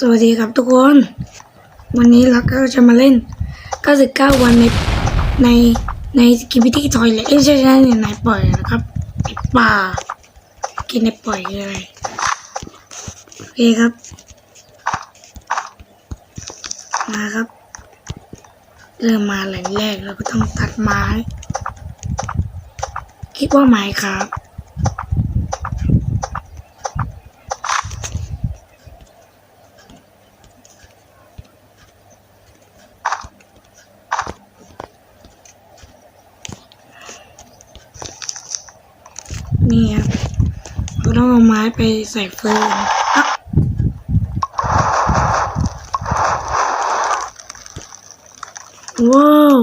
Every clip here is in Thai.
สวัสดีครับทุกคน วันนี้เราก็จะมาเล่น 99 วันในในในกิบิตี้ทอยเลยเอ้ยใช่ใช่ในไหนปล่อยนะครับในป่ากินในปล่อยเลยโอเคครับ มาครับ เริ่มมาแหล่งแรกเราก็ต้องตัดไม้ คิดว่าไม้ครับ นี่ครับเราต้องเอา ไม้ไปใส่เฟืนอะว้าว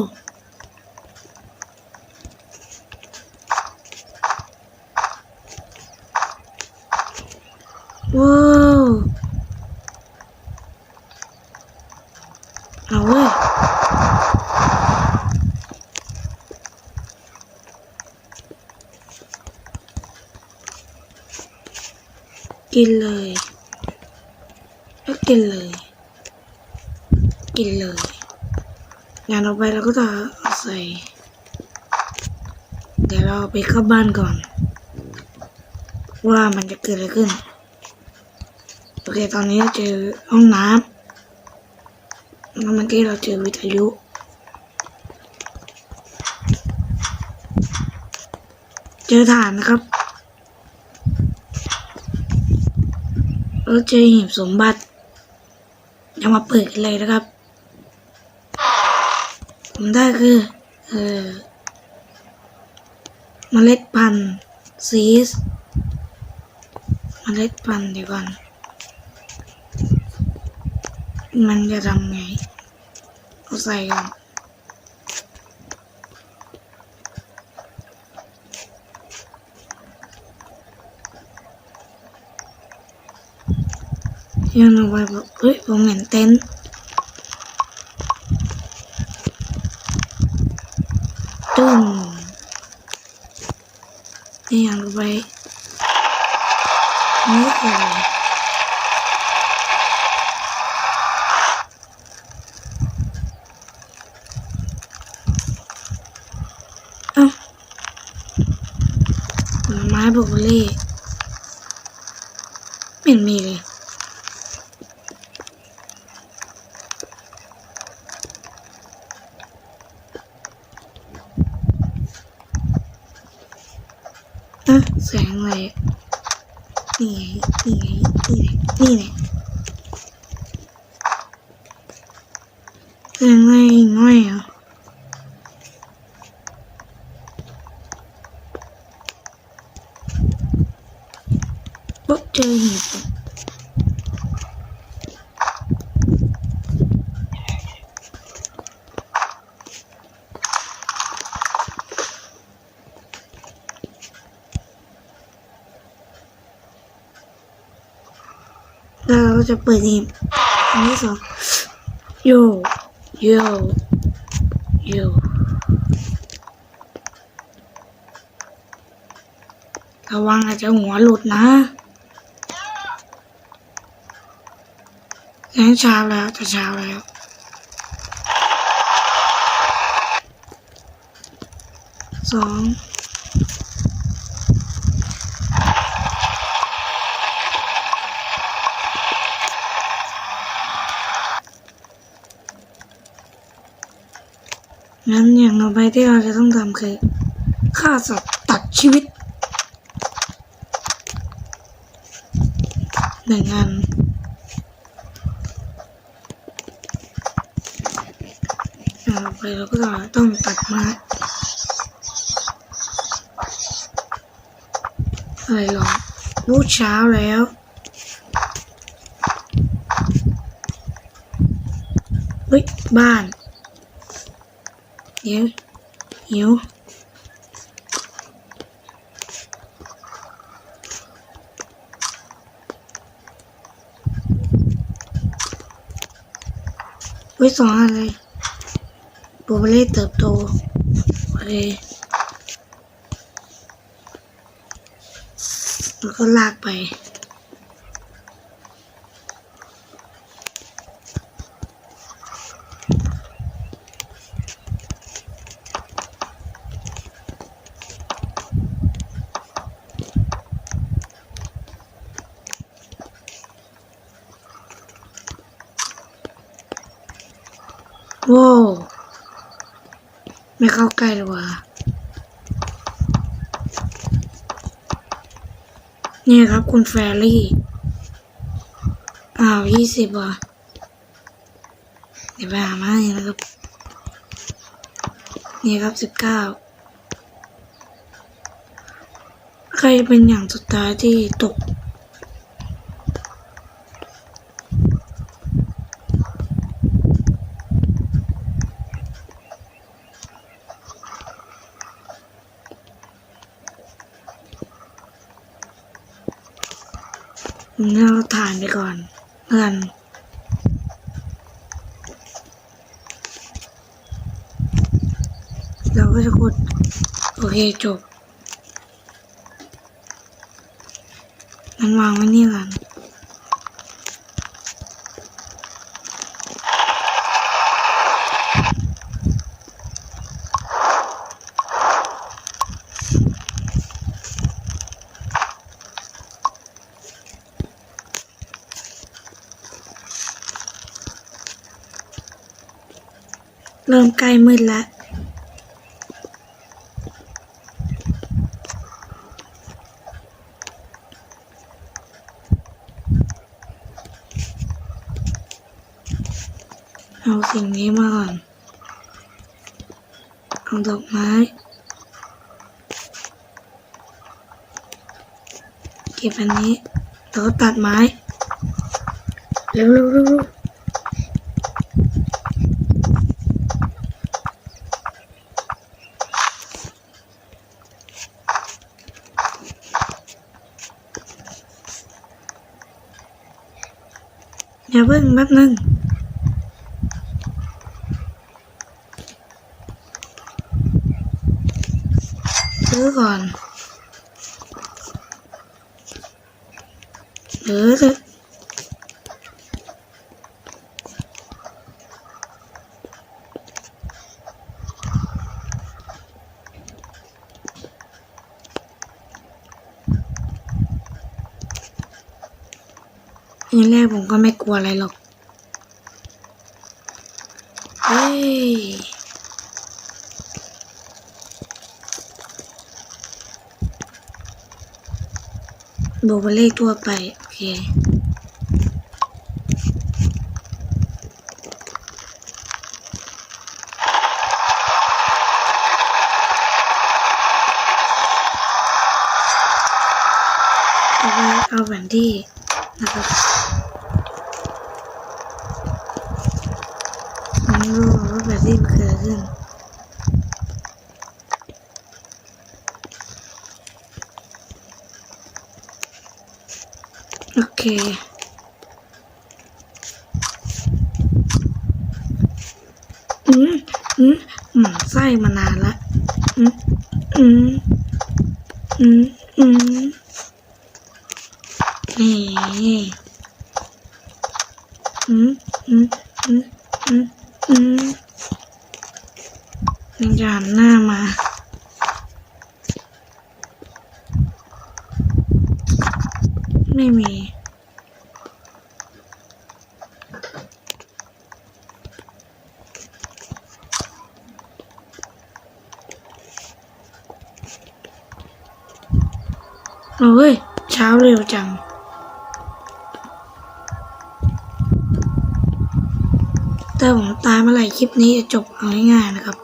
เอาเว้ย กินเลยแล้วกินเลย กินเลยงานออกไปเราก็จะใส่ เดี๋ยวเราไปเข้าบ้านก่อน ว่ามันจะเกิดอะไรขึ้น โอเคตอนนี้เราเจอห้องน้ำแล้วเมื่อกี้เราเจอวิทยุเจอฐานนะครับ เราเจอหีบสมบัติจะมาเปิดกันเลยนะครับ ผมได้คือ เออเมล็ดพันธุ์ซีสเมล็ดพันธุ์เดี๋ยวก่อนมันจะทำไงเอาใส่ก่อน ยันเอาไว้บอกเฮ้ยผมเห็นเต็นท์ตึ้งนี่ยังเอาไว้นี่คืออะไรเอ้าผลไม้บลูเบอร์รี่ไม่เห็นมีเลย อะแสงอะไรนี่ไงนี่ไงนี่ไงนี่ไงแสงอะไรง่อยเหรอะปุ๊บเจอหีบอะแล้วเราก็ จะเปิดหีบอันที่สองโยโยโยระวังอาจจะหัวหลุดนะแสงเช้าแล้วจะเช้าแล้วสองงั้นอย่างต่อไป ที่เราจะต้องทำคือฆ่าสัตว์ตัดชีวิตหนึ่งอันอย่างต่อไปเราก็จะต้องตัดไม้อะไรหรอรูดเช้าแล้วเฮ้ยบ้าน เดี๋ยว หิวไว้สองอะไรบลูเบอร์รี่เติบโตโอเคแล้วก็ลากไป ว้าวไม่เข้าใกล้ดีกว่านี่ครับคุณแฟรี่ อ้าวยี่สิบว่ะเดี๋ยวไปหามาให้นะครับ นี่ครับสิบเก้าใครเป็นอย่างสุดท้ายที่ตก เราถ่าน ไปก่อนเพื่อนเราก็จะกดโอเคจบมันวางไว้นี่ก่อน เริ่มใกล้มืดแล้วเอาสิ่งนี้มาก่อนเอาดอกไม้เก็บอันนี้แล้วตัดไม้ เร็วเร็วเร็วเร็ว อย่าเพิ่งแป๊บนึง ซื้อก่อน เออเถอะอันแรกผมก็ไม่ก ลัวอะไรหรอก เฮ้ยดูเป็นเลขทั่วไป โอเคเอาแผนที่นะครับผมไม่ รู้ว่าแผนที่มันเกิดขึ้นโอเคอืมอืมหมันไส้มานานละอืมอืมอืมอืมนี่อืมอืมอืมอืม อืมยังจะหันหน้ามาไม่มีโอ้ย เช้าเร็วจัง ถ้าผมตายเมื่อไหร่คลิปนี้จะจบเอาง่ายๆนะครับ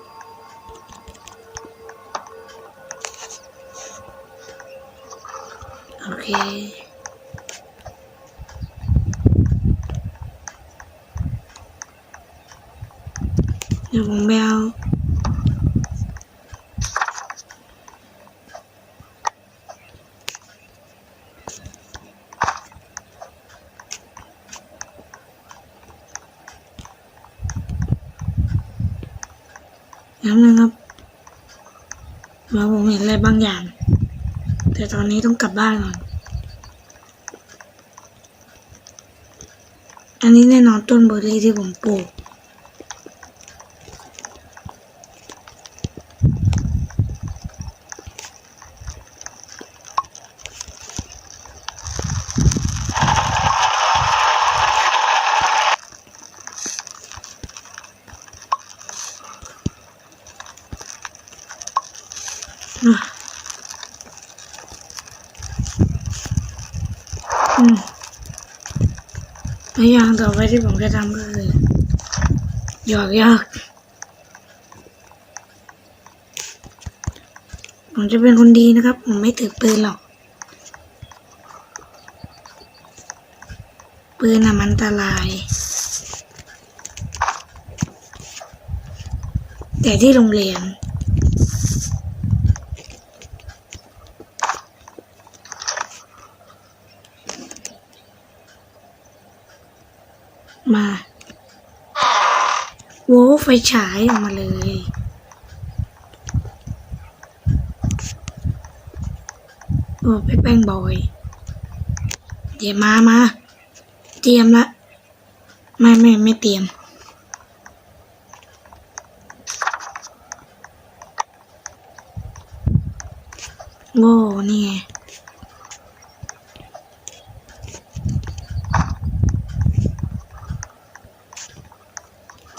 โอเค เดี๋ยวผมไปเอาแล้วนะครับมาผมเห็นอะไรบางอย่าง แต่ตอนนี้ต้องกลับบ้านก่อน อันนี้แน่นอนต้นเบอร์รี่ที่ผมปลูก โและอย่างต่อไปที่ผมจะทำก็คือหยอกยากผมจะเป็นคนดีนะครับ ผมไม่ถือปืนหรอก ปืนน่ะมันอันตราย แต่ที่โรงเรียน มา โว้ ไฟฉายออกมาเลยโอ้แป้งบอย เดี๋ยวมามา เตรียมละ ไม่ไม่ไม่เตรียม โว้นี่ไง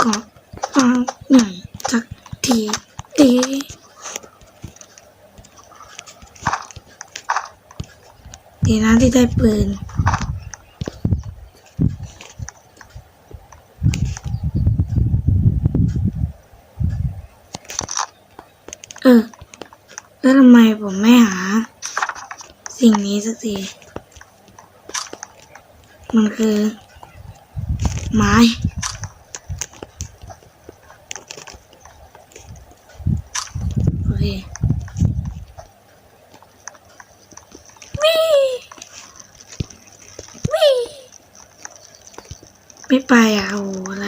ก็ฟังหน่อยสักทีดีดีนะ ที่ได้ปืน เออ แล้วทำไมผมไม่หา สิ่งนี้สักที มันคือ ไม้ โอเควิวิ ไม่ไปอะโอ้โหอะไร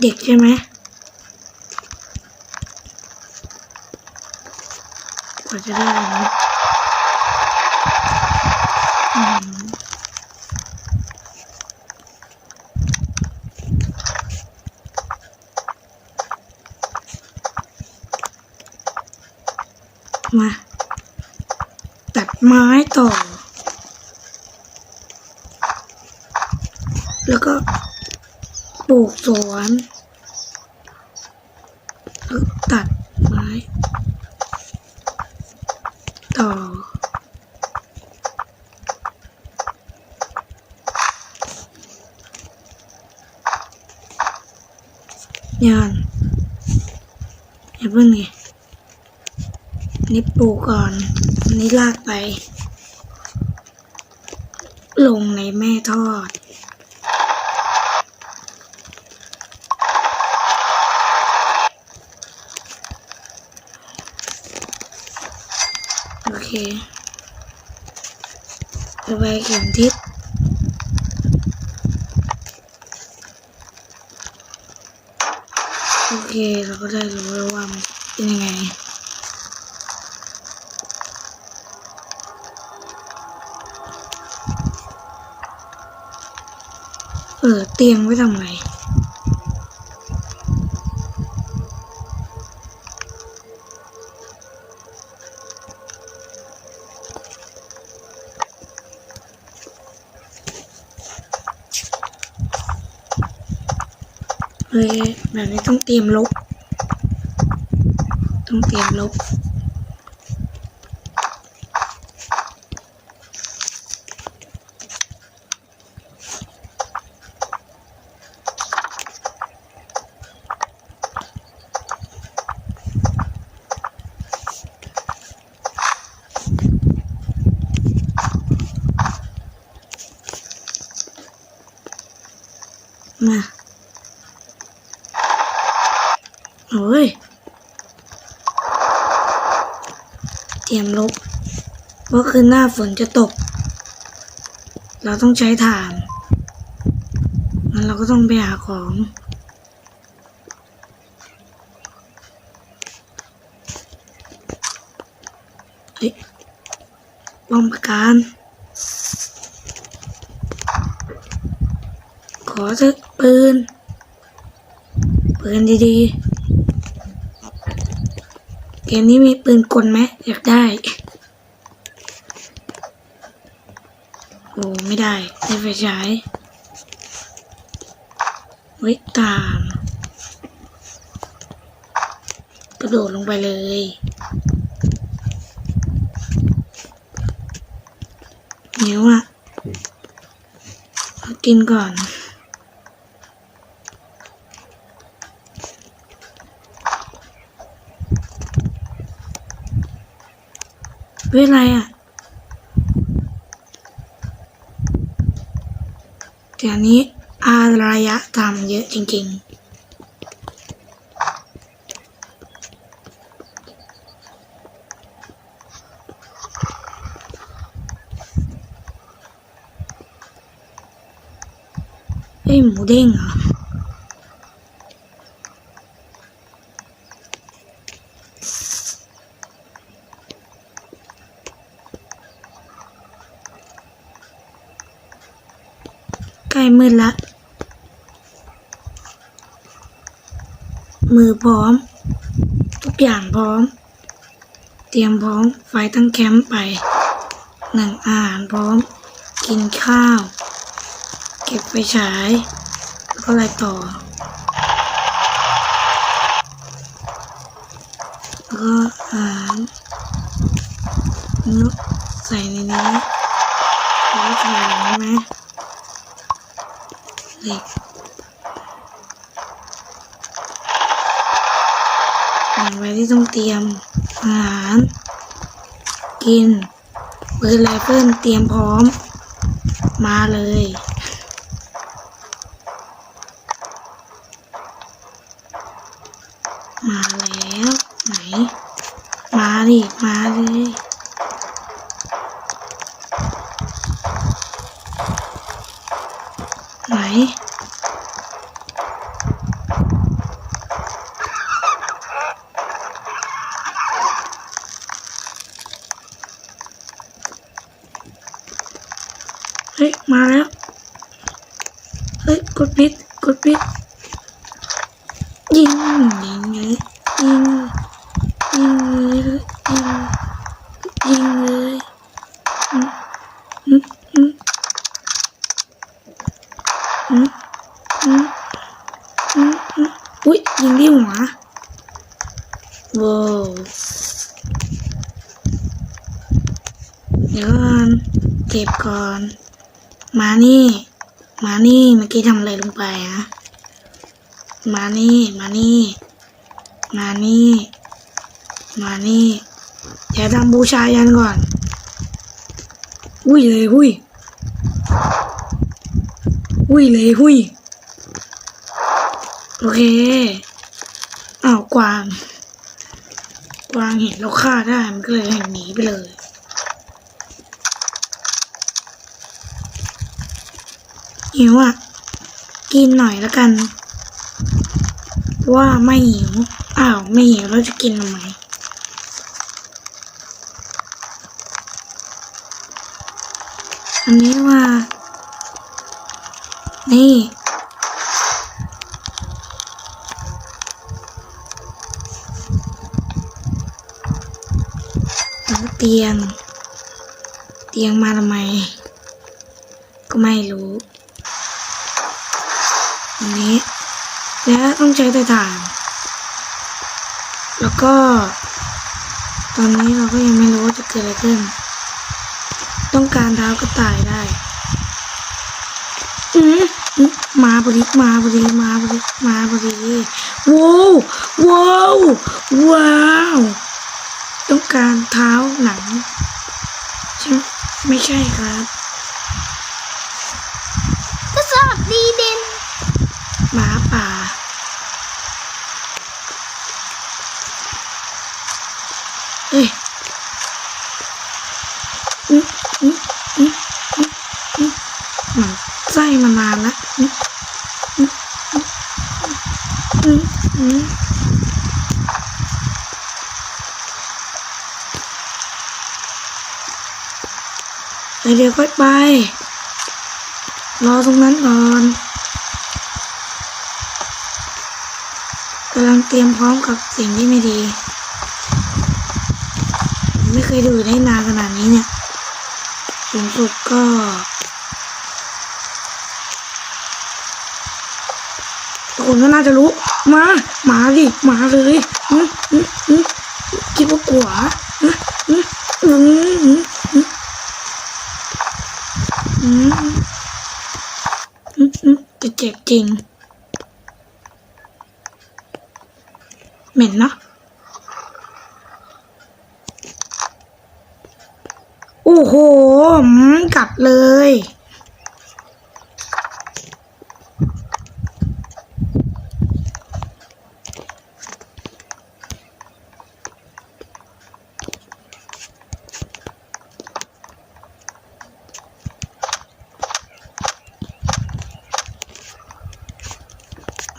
เด็กใช่ไหมกว่าจะได้อะไรนะอืมมา ตัดไม้ต่อ แล้วก็ปลูกสวนแล้วตัดไม้ ต่อ ยานอย่าเพิ่งนี่นี่ปลูกก่อน อันนี้ลากไป ลงในแม่ทอด โอเคระบายเข็มทิศโอเค เราก็ได้รู้แล้วว่ามันเป็นยังไง ตียงไว้ทำไงเฮ้ยแบบนี้ต้องเตรียมลบ ต้องเตรียมลบ มาโอ้ย เตรียมลบเพราะคืนหน้าฝนจะตก เราต้องใช้ถ่านงั้นเราก็ต้องไปหาของเฮ้ยป้อมประการ ขอสักปืนปืนดีๆ เกมนี้มีปืนกลไหมอยากได้ โอ้ไม่ได้ได้ไฟฉายไว้ตาม กระโดดลงไปเลยเหนียวอะกินก่อน เว้ยอะไรอะแต่อันนี้อารยะตามเยอะจริงๆเอ้ยหมูเด้งเหรอ ใกล้มืดละ มือพร้อม ทุกอย่างพร้อม เตรียมพร้อมไฟตั้งแคมป์ไป หนังอาหารพร้อม กินข้าว เก็บไฟฉาย แล้วก็อะไรต่อ แล้วก็อาหารนุกใส่ในนี้แล้วใส่ใช่ไหม เหล็กหนึ่งไว้ ที่ต้องเตรียมอาหาร กินปืนไรเฟิลเตรียมพร้อม มาเลยมาแล้วไหน มาดิ มาเลย ไหน เฮ้ย มาแล้ว เฮ้ย กดปิด กดปิด ยิง ยิงเลยยิง ยิงเลยยิง ยิงเลยอืมอืมอืมอืมอืมอืมอืมอุ้ยยิงที่หั วว้าวเดี๋ยวก่อนเก็บก่อน มานี่ มานี่เมื่อกี้ทำอะไรลงไปฮะมานี่ มานี่ มานี่ มานี่เดี๋ยวทำบูชายันก่อน อุ้ยเลยหุ้ยอุ้ยเลยหุ้ย โอเค กวาง กวางเห็นเราฆ่าได้ มันก็เลยหนีไปเลย หิวอะ กินหน่อยแล้วกัน ว่าไม่หิว อ้าว ไม่หิวเราจะกินทำไมอันนี้ว่า นี่ แล้ว เตียง เตียงมาทำไม ก็ไม่รู้นี้ แล้วต้องใช้แต่ถ่าน แล้วก็ ตอนนี้เราก็ยังไม่รู้ว่าจะเกิดอะไรขึ้น ต้องการเท้ากระต่ายได้อืมอืมมาพอดีมาพอดีมาพอดีมาพอดีว้าวว้าวว้าว ต้องการเท้าหนังใช่ไหมไม่ใช่ครับทดสอบดีเด่นหมาป่า เอ้ยอืมอืมอืมอืมอืมมันไส้มานานแล้วอืมอืมอืมอืม เดี๋ยวเดี๋ยวค่อยไป รอตรงนั้นก่อนกำลังเตรียมพร้อมกับสิ่งที่ไม่ดี ไม่เคยดูได้นานขนาดนี้เนี่ย สูงสุดก็คนก็น่าจะรู้ มา มาดิ มาเลยอืมอืมอืมคิดว่ากลัวอืมอืมอืมอืมอืมอืมอืมอืม จริง เหม็นเนาะโอ้โห กลับเลย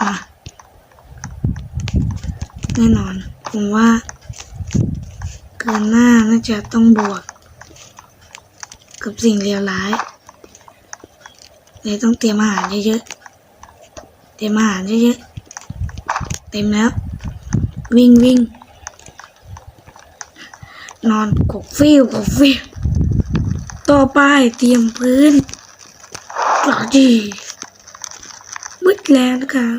อะ แน่นอน ผมว่า เกินหน้าน่า จะต้องบวก กับสิ่งเลวร้ายเลยต้องเตรียมอาหารเยอะๆ เตรียมอาหารเยอะๆ เต็มแล้ว วิ่งวิ่ง นอนกกฟิวกกฟิวต่อไปเตรียมพื้นกระดีมืดแล้วนะครับ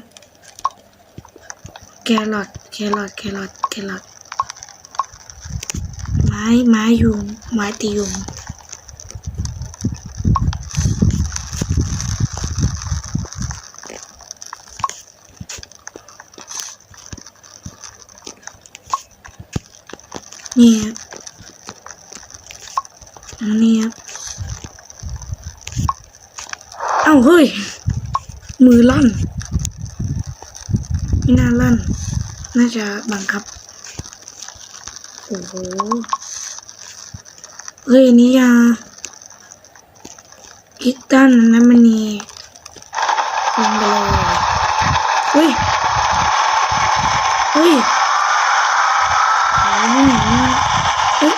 แครอทแครอทแครอทแครอท ไม้ไม้ยุง ไม้ตียุงนี่ครับอันนี้ครับเอ้าเฮ้ย มือลั่น ไม่น่าลั่น น่าจะบังคับ โอ้โห ฮ้ยนี่ยาคิดตันนั้นมันนี่ลงไปเลยเฮ้ยเฮ้ยหายไปไหนอะเฮ้ย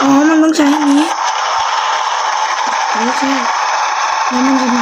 อ๋อ มันต้องใช้อันนี้ไม่ใช่แล้วมันจะ